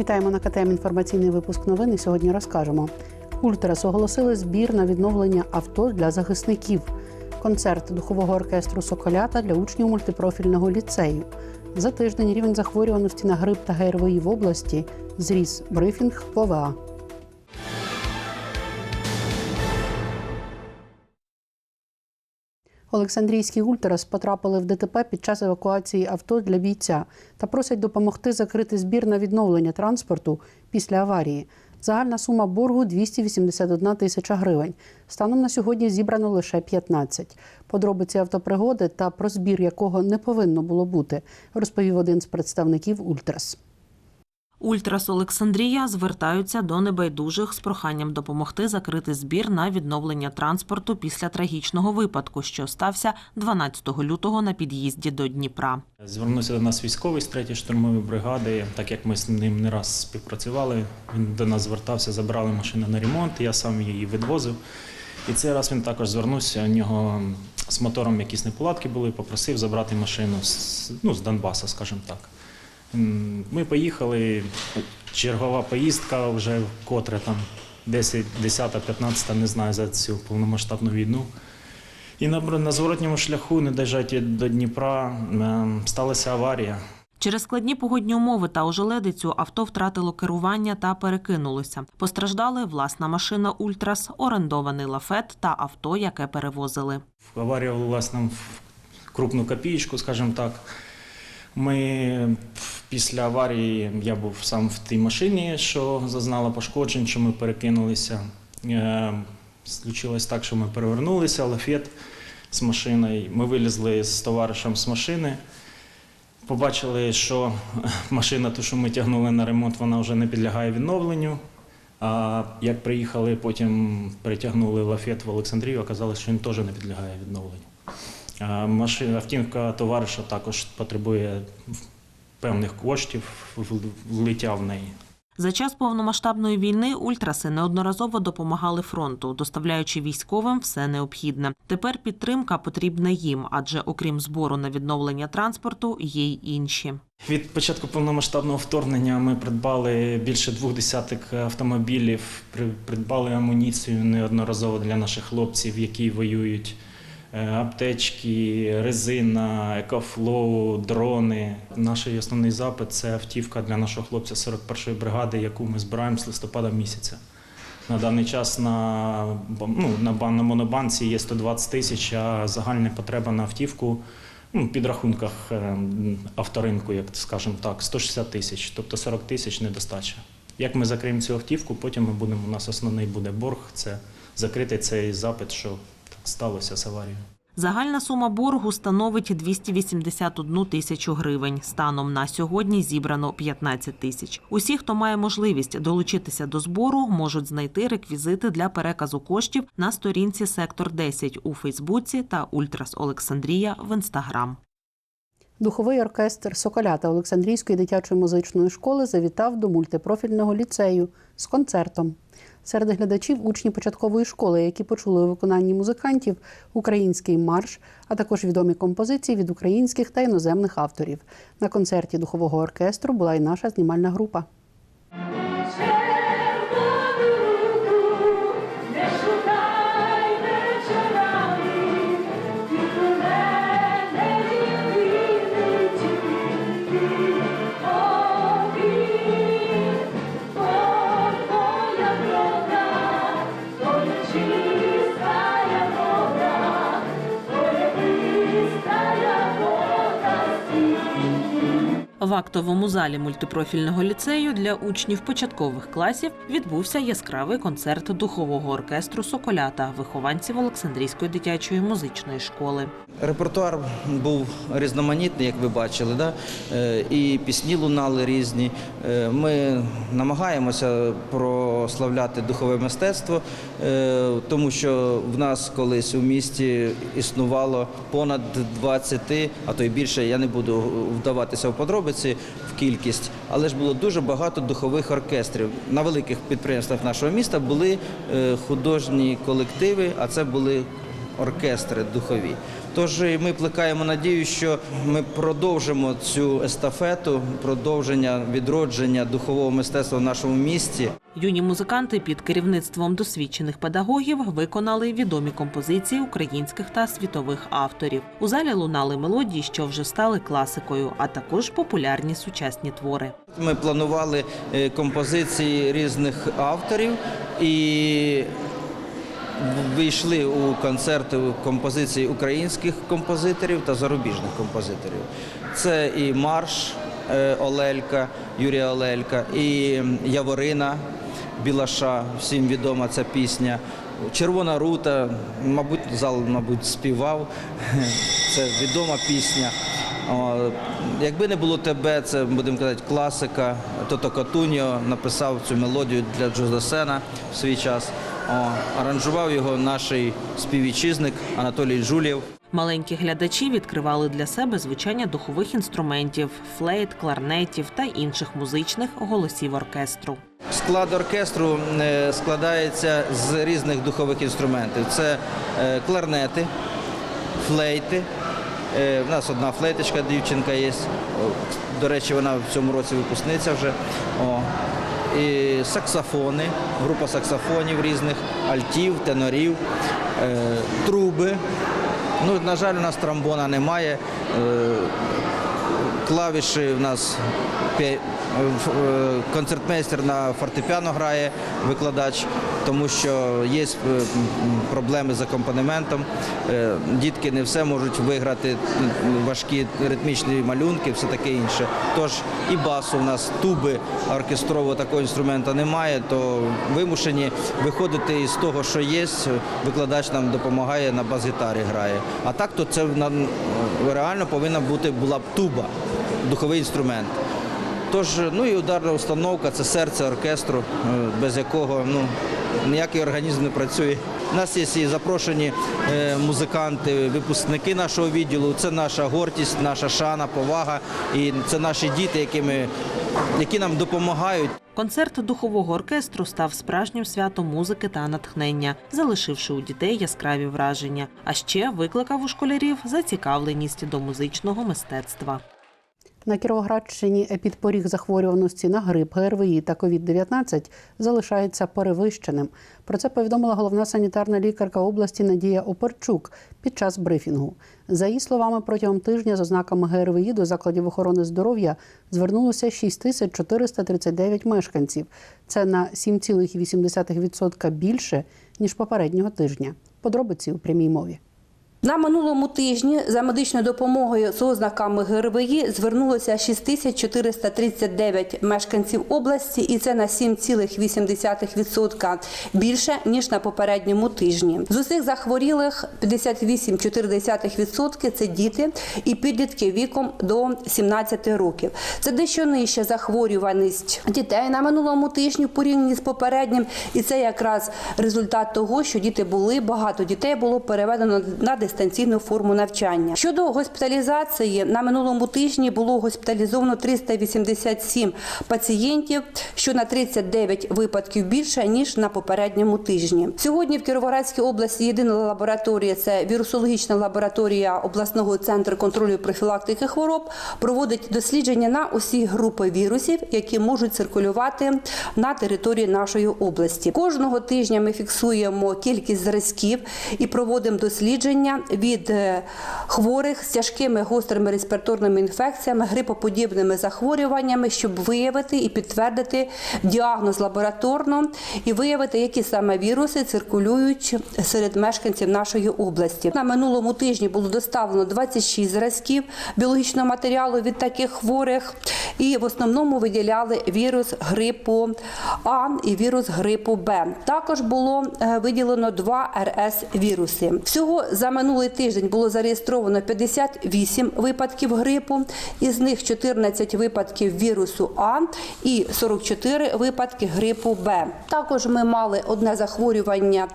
Вітаємо на КТМ інформаційний випуск новин. Сьогодні розкажемо. Ультрас оголосили збір на відновлення авто для захисників. Концерт духового оркестру Соколята для учнів мультипрофільного ліцею. За тиждень рівень захворюваності на грип та ГРВІ в області зріс брифінг в Олександрійські ультрас потрапили в ДТП під час евакуації авто для бійця та просять допомогти закрити збір на відновлення транспорту після аварії. Загальна сума боргу 281 тисяча гривень. Станом на сьогодні зібрано лише 15. Подробиці автопригоди та про збір якого не повинно було бути, розповів один з представників Ультрас. Ультрас Олександрія звертаються до небайдужих з проханням допомогти закрити збір на відновлення транспорту після трагічного випадку, що стався 12 лютого на під'їзді до Дніпра. Звернувся до нас військовий з 3-ї штурмової бригади, так як ми з ним не раз співпрацювали. Він до нас звертався, забрали машину на ремонт, я сам її відвозив. І цей раз він також звернувся. У нього з мотором якісь неполадки були, попросив забрати машину з, ну, з Донбаса, скажімо так. Ми поїхали, чергова поїздка вже котре там 10, 10, 15, не знаю за цю повномасштабну війну. І на, на зворотньому шляху, не доїжджаючи до Дніпра, сталася аварія. Через складні погодні умови та ожеледицю авто втратило керування та перекинулося. Постраждали власна машина Ультрас, орендований лафет та авто, яке перевозили. Аварія влилась нам в крупну копієчку, скажімо так. Ми після аварії я був сам в тій машині, що зазнала пошкоджень, що ми перекинулися. Е, Случилось так, що ми перевернулися, лафет з машиною. Ми вилізли з товаришем з машини. Побачили, що машина, ту, що ми тягнули на ремонт, вона вже не підлягає відновленню. А як приїхали, потім перетягнули лафет в Олександрію, оказалось, що він теж не підлягає відновленню. А Машина, автівка товариша також потребує певних коштів, влиття в неї. За час повномасштабної війни ультраси неодноразово допомагали фронту, доставляючи військовим все необхідне. Тепер підтримка потрібна їм, адже окрім збору на відновлення транспорту, є й інші. Від початку повномасштабного вторгнення ми придбали більше двох десяток автомобілів, придбали амуніцію неодноразово для наших хлопців, які воюють. Е, Аптечки, резина, екофлоу, дрони. Наш основний запит це автівка для нашого хлопця 41-ї бригади, яку ми збираємо з листопада місяця. На даний час на, ну, на, на монобанці є 120 тисяч, а загальна потреба на автівку ну, підрахунках е, авторинку, як скажемо так, 160 тисяч, тобто 40 тисяч недостача. Як ми закриємо цю автівку, потім ми будемо, у нас основний буде борг, це закрити цей запит, що сталося з аварією. Загальна сума боргу становить 281 тисячу гривень. Станом на сьогодні зібрано 15 тисяч. Усі, хто має можливість долучитися до збору, можуть знайти реквізити для переказу коштів на сторінці Сектор 10 у Фейсбуці та Ультрас Олександрія в Інстаграм. Духовий оркестр Соколята Олександрійської дитячої музичної школи завітав до мультипрофільного ліцею з концертом. Серед глядачів учні початкової школи, які почули у виконанні музикантів український марш, а також відомі композиції від українських та іноземних авторів. На концерті духового оркестру була і наша знімальна група. В актовому залі мультипрофільного ліцею для учнів початкових класів відбувся яскравий концерт духового оркестру Соколята, вихованців Олександрійської дитячої музичної школи. Репертуар був різноманітний, як ви бачили, да? Е, і пісні лунали різні. Е, Ми намагаємося прославляти духове мистецтво, е, тому що в нас колись у місті існувало понад 20, а то й більше, я не буду вдаватися в подробиці в кількість, але ж було дуже багато духових оркестрів. На великих підприємствах нашого міста були художні колективи, а це були оркестри духові. Тож ми плекаємо надію, що ми продовжимо цю естафету, продовження відродження духового мистецтва в нашому місті. Юні музиканти під керівництвом досвідчених педагогів виконали відомі композиції українських та світових авторів. У залі лунали мелодії, що вже стали класикою, а також популярні сучасні твори. Ми планували е, композиції різних авторів і вийшли у концерти композиції українських композиторів та зарубіжних композиторів. Це і марш е, Олелька, Юрія Олелька, і Яворина Білаша, всім відома ця пісня. Червона рута, мабуть, зал, мабуть, співав. Це відома пісня. Якби не було тебе, це будемо казати класика. Тото Катуньо написав цю мелодію для Джо Дасена в свій час. Аранжував його наш співвітчизник Анатолій Жулєв. Маленькі глядачі відкривали для себе звучання духових інструментів, флейт, кларнетів та інших музичних голосів оркестру. Склад оркестру е, складається з різних духових інструментів. Це е, кларнети, флейти. Е, У нас одна флейточка, дівчинка є. До речі, вона в цьому році випускниця вже. О. Саксофони, група саксофонів різних, альтів, тенорів, е, труби. Ну, на жаль, у нас тромбона немає. Е, клавіші в нас е, концертмейстер на фортепіано грає, викладач, тому що є е, проблеми з акомпанементом. Е, Дітки не все можуть виграти важкі ритмічні малюнки, все таке інше. Тож і басу в нас туби оркестрового такого інструменту немає, то вимушені виходити із того, що є. Викладач нам допомагає на бас-гітарі грає. А так то це е, реально повинна бути була б туба, духовий інструмент. Тож, ну і ударна установка це серце оркестру, е, без якого ну, ніякий організм не працює. У нас є і запрошені е, музиканти, випускники нашого відділу. Це наша гордість, наша шана, повага. І це наші діти, які, ми, які нам допомагають. Концерт духового оркестру став справжнім святом музики та натхнення, залишивши у дітей яскраві враження. А ще викликав у школярів зацікавленість до музичного мистецтва. На Кіровоградщині епідпоріг захворюваності на грип, ГРВІ та COVID-19 залишається перевищеним. Про це повідомила головна санітарна лікарка області Надія Оперчук під час брифінгу. За її словами, протягом тижня з ознаками ГРВІ до закладів охорони здоров'я звернулося 6439 мешканців. Це на 7,8% більше ніж попереднього тижня. Подробиці у прямій мові. На минулому тижні за медичною допомогою з ознаками ГРВІ звернулося 6439 мешканців області, і це на 7,8% більше ніж на попередньому тижні. З усіх захворілих 58,4% – це діти і підлітки віком до 17 років. Це дещо нижча захворюваність дітей на минулому тижні в порівнянні з попереднім, і це якраз результат того, що діти були багато дітей було переведено на дистанційну форму навчання. Щодо госпіталізації, на минулому тижні було госпіталізовано 387 пацієнтів, що на 39 випадків більше ніж на попередньому тижні. Сьогодні в Кіровоградській області єдина лабораторія це вірусологічна лабораторія обласного центру контролю профілактики хвороб. Проводить дослідження на усі групи вірусів, які можуть циркулювати на території нашої області. Кожного тижня ми фіксуємо кількість зразків і проводимо дослідження від е, хворих з тяжкими гострими респіраторними інфекціями, грипоподібними захворюваннями, щоб виявити і підтвердити діагноз лабораторно і виявити, які саме віруси циркулюють серед мешканців нашої області. На минулому тижні було доставлено 26 зразків біологічного матеріалу від таких хворих, і в основному виділяли вірус грипу А і вірус грипу Б. Також було е, виділено два РС віруси. Всього за минулий тиждень було зареєстровано 58 випадків грипу, із них 14 випадків вірусу А і 44 випадки грипу Б. Також ми мали одне захворювання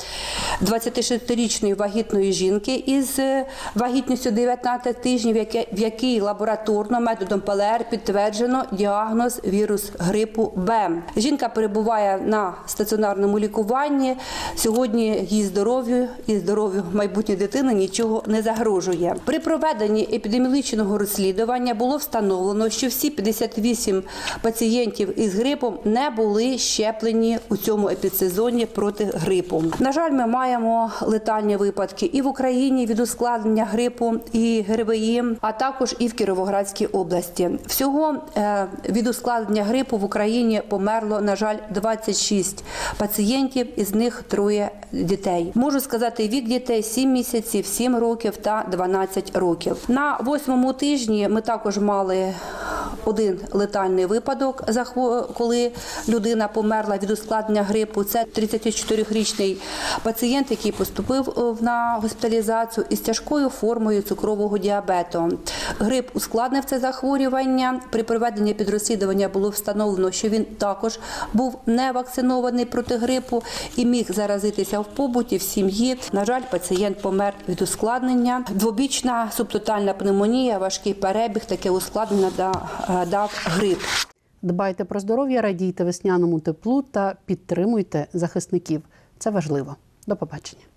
26-річної вагітної жінки із е, вагітністю 19 тижнів, в якій лабораторно методом ПЛР підтверджено діагноз вірус грипу Б. Жінка перебуває на стаціонарному лікуванні. Сьогодні її здоров'ю і здоров'ю майбутньої дитини нічого не загрожує. При проведенні епідеміологічного розслідування було встановлено, що всі 58 пацієнтів із грипом не були щеплені у цьому епідсезоні проти грипу. На жаль, ми маємо летальні випадки і в Україні від ускладнення грипу і ГРВІ, а також і в Кіровоградській області. Всього е, від ускладнення грипу в Україні померло, на жаль, 26 пацієнтів, із них троє дітей. Можу сказати, вік дітей 7 місяців, 7 років та 12 років. На восьмому тижні ми також мали один летальний випадок, коли людина померла від ускладнення грипу. Це 34-річний пацієнт, який поступив е, на госпіталізацію із тяжкою формою цукрового діабету. Грип ускладнив це захворювання. При проведенні підрозслідування було встановлено, що він також був не вакцинований проти грипу і міг заразитися в побуті в сім'ї. На жаль, пацієнт помер від ускладнення. Двобічна субтотальна пневмонія, важкий перебіг, таке ускладнення е, дав грип. Дбайте про здоров'я, радійте весняному теплу та підтримуйте захисників. Це важливо. До побачення.